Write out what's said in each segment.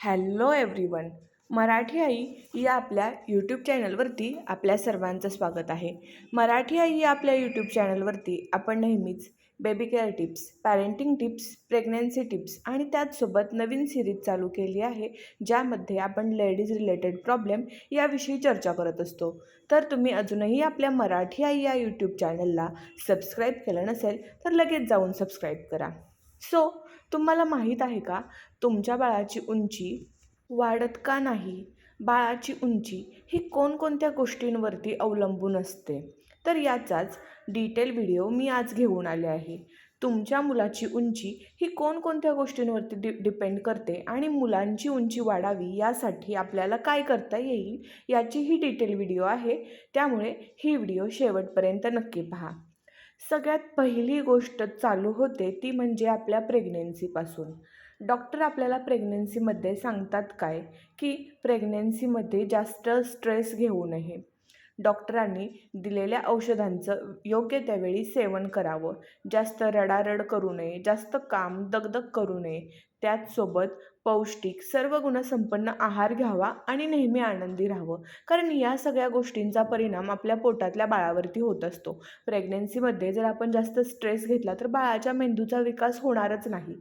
Hello everyone Marathi आई या आपल्या YouTube चॅनलवरती आपल्या सर्वांचं स्वागत आहे. मराठी आई या आपल्या यूट्यूब चॅनलवरती आपण नेहमीच baby care tips parenting tips pregnancy tips आणि त्याचसोबत नवीन सिरीज चालू केली आहे ज्यामध्ये आपण लेडीज रिलेटेड प्रॉब्लेम याविषयी चर्चा करत असतो. तर तुम्ही अजूनही आपल्या मराठी आई या यूट्यूब चॅनलला सबस्क्राईब केलं नसेल तर लगेच जाऊन सबस्क्राईब करा. सो तुम्हाला माहीत आहे का तुमच्या बाळाची उंची वाढत का नाही? बाळाची उंची ही कोणकोणत्या गोष्टींवरती अवलंबून असते? तर याचाच डिटेल व्हिडिओ मी आज घेऊन आले आहे. तुमच्या मुलाची उंची ही कोणकोणत्या गोष्टींवरती डि डिपेंड करते आणि मुलांची उंची वाढावी यासाठी आपल्याला काय करता येईल याची ही डिटेल व्हिडिओ आहे. त्यामुळे ही व्हिडिओ शेवटपर्यंत नक्की पहा. सगळ्यात पहिली गोष्ट चालू होते ती म्हणजे आपल्या प्रेग्नेन्सीपासून डॉक्टर आपल्याला प्रेग्नेन्सीमध्ये सांगतात काय? की प्रेग्नेन्सीमध्ये जास्त स्ट्रेस घेऊ नये. डॉक्टरांनी दिलेल्या औषधांचं योग्य त्यावेळी सेवन करावं. जास्त रडारड करू नये जास्त काम दगदग करू नये. त्याचसोबत पौष्टिक सर्व गुणसंपन्न आहार घ्यावा आणि नेहमी आनंदी राहावं. कारण या सगळ्या गोष्टींचा परिणाम आपल्या पोटातल्या बाळावरती होत असतो. प्रेग्नेन्सीमध्ये जर आपण जास्त स्ट्रेस घेतला तर बाळाच्या मेंदूचा विकास होणारच नाही.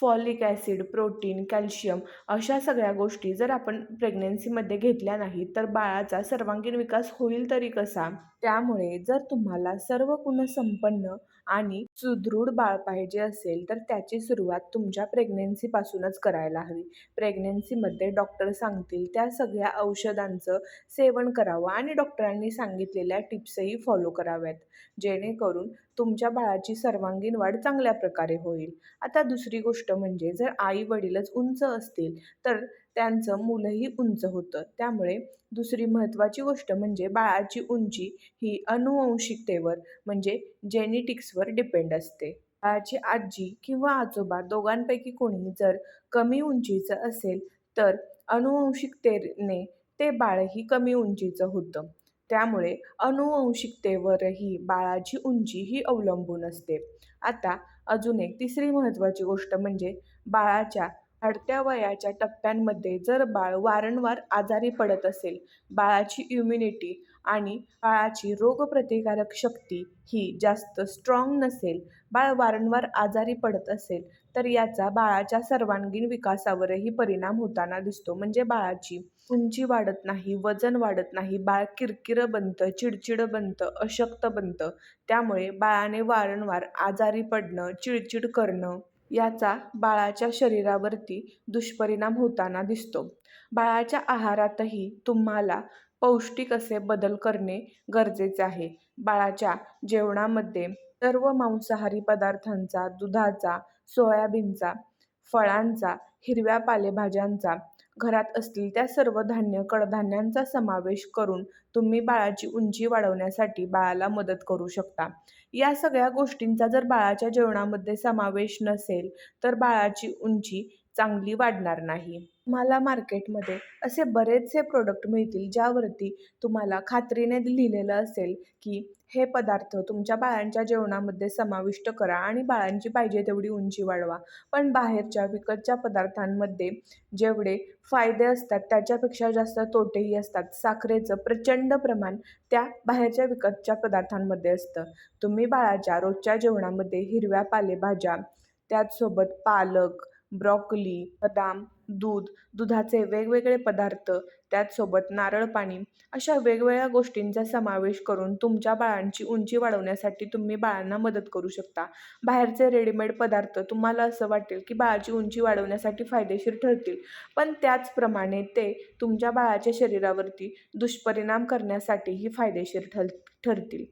फॉलिक ॲसिड प्रोटीन कॅल्शियम अशा सगळ्या गोष्टी जर आपण प्रेग्नेन्सीमध्ये घेतल्या नाही तर बाळाचा सर्वांगीण विकास होईल तरी कसा? त्यामुळे जर तुम्हाला सर्व गुणसंपन्न आणि सुदृढ बाळ पाहिजे असेल तर त्याची सुरुवात तुमच्या प्रेग्नेन्सीपासूनच करायला हवी. प्रेग्नेन्सीमध्ये डॉक्टर सांगतील त्या सगळ्या औषधांचं सेवन करावं आणि डॉक्टरांनी सांगितलेल्या टिप्सही फॉलो कराव्यात. जेणेकरून तुमच्या बाळाची सर्वांगीण वाढ चांगल्या प्रकारे होईल. आता दुसरी गोष्ट म्हणजे जर आई वडीलच उंच असतील तर त्यांचं मुलंही उंच होतं. त्यामुळे दुसरी महत्त्वाची गोष्ट म्हणजे बाळाची उंची ही अनुवंशिकतेवर म्हणजे जेनेटिक्सवर डिपेंड असते. बाळाची आजी किंवा आजोबा दोघांपैकी कोणी जर कमी उंचीचं असेल तर अनुवंशिकतेने ते बाळही कमी उंचीचं होतं. त्यामुळे अनुवंशिकतेवरही बाळाची उंची ही अवलंबून असते. आता अजून एक तिसरी महत्त्वाची गोष्ट म्हणजे बाळाच्या वाढत्या वयाच्या टप्प्यांमध्ये जर बाळ वारंवार आजारी पडत असेल बाळाची इम्युनिटी आणि बाळाची रोगप्रतिकारक शक्ती ही जास्त स्ट्रॉंग नसेल बाळ वारंवार आजारी पडत असेल तर याचा बाळाच्या सर्वांगीण विकासावरही परिणाम होताना दिसतो. म्हणजे बाळाची उंची वाढत नाही वजन वाढत नाही बाळ किरकिरं बनतं चिडचिडं बनतं अशक्त बनतं. त्यामुळे बाळाने वारंवार आजारी पडणं चिडचिड करणं याचा बाळाच्या शरीरावरती दुष्परिणाम होताना दिसतो. बाळाच्या आहारातही तुम्हाला पौष्टिक असे बदल करणे गरजेचे आहे. बाळाच्या जेवणामध्ये सर्व मांसाहारी पदार्थांचा दुधाचा सोयाबीनचा फळांचा हिरव्या पालेभाज्यांचा घरात असतील त्या सर्व धान्य कडधान्यांचा समावेश करून तुम्ही बाळाची उंची वाढवण्यासाठी बाळाला मदत करू शकता. या सगळ्या गोष्टींचा जर बाळाच्या जेवणामध्ये समावेश नसेल तर बाळाची उंची चांगली वाढणार नाही. तुम्हाला मार्केटमध्ये असे बरेचसे प्रोडक्ट मिळतील ज्यावरती तुम्हाला खात्रीने लिहिलेलं असेल की हे पदार्थ तुमच्या बाळांच्या जेवणामध्ये समाविष्ट करा आणि बाळांची पाहिजे तेवढी उंची वाढवा. पण बाहेरच्या विकतच्या पदार्थांमध्ये जेवढे फायदे असतात त्याच्यापेक्षा जास्त तोटेही असतात. साखरेचं प्रचंड प्रमाण त्या बाहेरच्या विकतच्या पदार्थांमध्ये असतं. तुम्ही बाळाच्या रोजच्या जेवणामध्ये हिरव्या पालेभाज्या त्याचसोबत पालक ब्रॉकली बदाम दूध दुधाचे वेगवेगळे पदार्थ त्याचसोबत नारळ पाणी अशा वेगवेगळ्या गोष्टींचा समावेश करून तुमच्या बाळांची उंची वाढवण्यासाठी तुम्ही बाळांना मदत करू शकता. बाहेरचे रेडीमेड पदार्थ तुम्हाला असं वाटेल की बाळाची उंची वाढवण्यासाठी फायदेशीर ठरतील पण त्याचप्रमाणे ते तुमच्या बाळाच्या शरीरावरती दुष्परिणाम करण्यासाठीही फायदेशीर ठर ठरतील.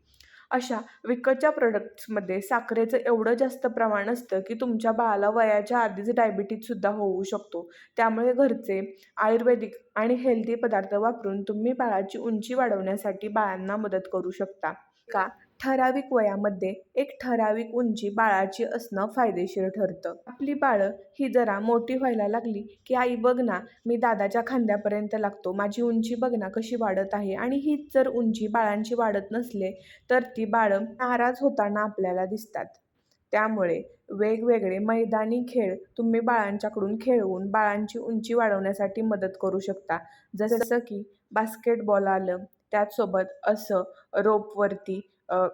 अशा विकतच्या प्रोडक्ट्समध्ये साखरेचं एवढं जास्त प्रमाण असतं की तुमच्या बाळाला वयाच्या आधीच डायबिटीजसुद्धा होऊ शकतो. त्यामुळे घरचे आयुर्वेदिक आणि हेल्दी पदार्थ वापरून तुम्ही बाळाची उंची वाढवण्यासाठी बाळांना मदत करू शकता. का? ठराविक वयामध्ये एक ठराविक उंची बाळाची असणं फायदेशीर ठरतं. आपली बाळं ही जरा मोठी व्हायला लागली की आई बघ ना मी दादाच्या खांद्यापर्यंत लागतो. माझी उंची बघ ना कशी वाढत आहे. आणि हीच जर उंची बाळांची वाढत नसले तर ती बाळं नाराज होताना आपल्याला दिसतात. त्यामुळे वेगवेगळे मैदानी खेळ तुम्ही बाळांच्याकडून खेळवून बाळांची उंची वाढवण्यासाठी मदत करू शकता. जसं की बास्केटबॉल आलं त्याचसोबत असं रोपवरती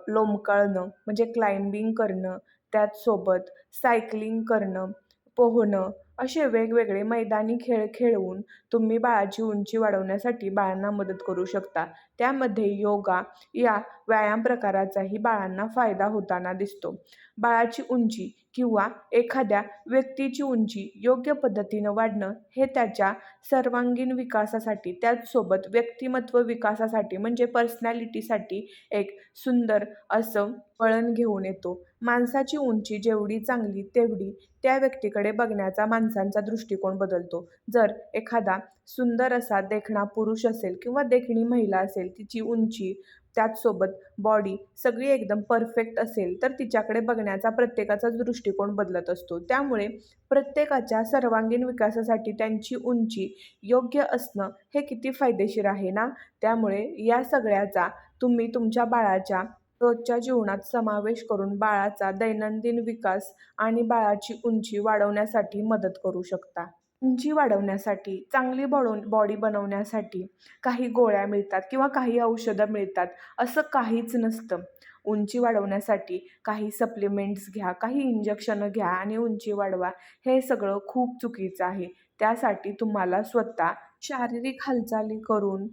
लोंबकळणं म्हणजे क्लाइम्बिंग करणं त्याचसोबत सायकलिंग करणं पोहणं असे वेगवेगळे मैदानी खेळ खेळवून तुम्ही बाळाची उंची वाढवण्यासाठी बाळांना मदत करू शकता. त्यामध्ये योगा या व्यायाम प्रकाराचाही बाळांना फायदा होताना दिसतो. बाळाची उंची किंवा एखाद्या व्यक्तीची उंची योग्य पद्धतीनं वाढणं हे त्याच्या सर्वांगीण विकासासाठी त्याचसोबत व्यक्तिमत्व विकासासाठी म्हणजे पर्सनॅलिटीसाठी एक सुंदर असं वळण घेऊन येतो. माणसाची उंची जेवढी चांगली तेवढी त्या व्यक्तीकडे बघण्याचा माणसांचा दृष्टिकोन बदलतो. जर एखादा सुंदर असा देखणा पुरुष असेल किंवा देखणी महिला असेल तिची उंची त्याचसोबत बॉडी सगळी एकदम परफेक्ट असेल तर तिच्याकडे बघण्याचा प्रत्येकाचाच दृष्टिकोन बदलत असतो. त्यामुळे प्रत्येकाच्या सर्वांगीण विकासासाठी त्यांची उंची योग्य असणं हे किती फायदेशीर आहे ना? त्यामुळे या सगळ्याचा तुम्ही तुमच्या बाळाच्या रोजच्या जीवनात समावेश करून बाळाचा दैनंदिन विकास आणि बाळाची उंची वाढवण्यासाठी मदत करू शकता. उंची वाढवण्यासाठी चांगली बडून बॉडी बनवण्यासाठी काही गोळ्या मिळतात किंवा काही औषधं मिळतात असं काहीच नसतं. उंची वाढवण्यासाठी काही सप्लिमेंट्स घ्या काही इंजेक्शनं घ्या आणि उंची वाढवा हे सगळं खूप चुकीचं आहे. त्यासाठी तुम्हाला स्वतः शारीरिक हालचाली करून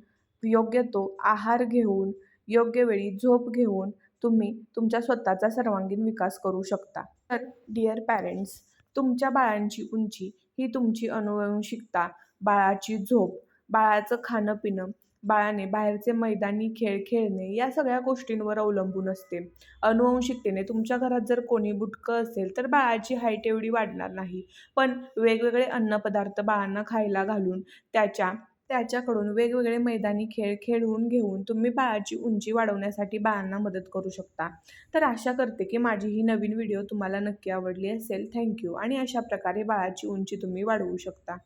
योग्य तो आहार घेऊन योग्य वेळी झोप घेऊन तुम्ही तुमच्या स्वतःचा सर्वांगीण विकास करू शकता. तर डिअर पॅरेंट्स तुमच्या बाळांची उंची ही तुमची अनुवंशिकता बाळाची झोप बाळाचं खाणं पिणं बाळाने बाहेरचे मैदानी खेळ खेळणे या सगळ्या गोष्टींवर अवलंबून असते. अनुवंशिकतेने तुमच्या घरात जर कोणी बुटकं असेल तर बाळाची हाईट एवढी वाढणार नाही. पण वेगवेगळे अन्नपदार्थ बाळांना खायला घालून त्याच्या त्याच्याकडून वेगवेगळे मैदानी खेळ खेळवून घेऊन तुम्ही बाळाची उंची वाढवण्यासाठी बाळांना मदत करू शकता. तर आशा करते की माझी ही नवीन व्हिडिओ तुम्हाला नक्की आवडली असेल. थँक्यू आणि अशा प्रकारे बाळाची उंची तुम्ही वाढवू शकता.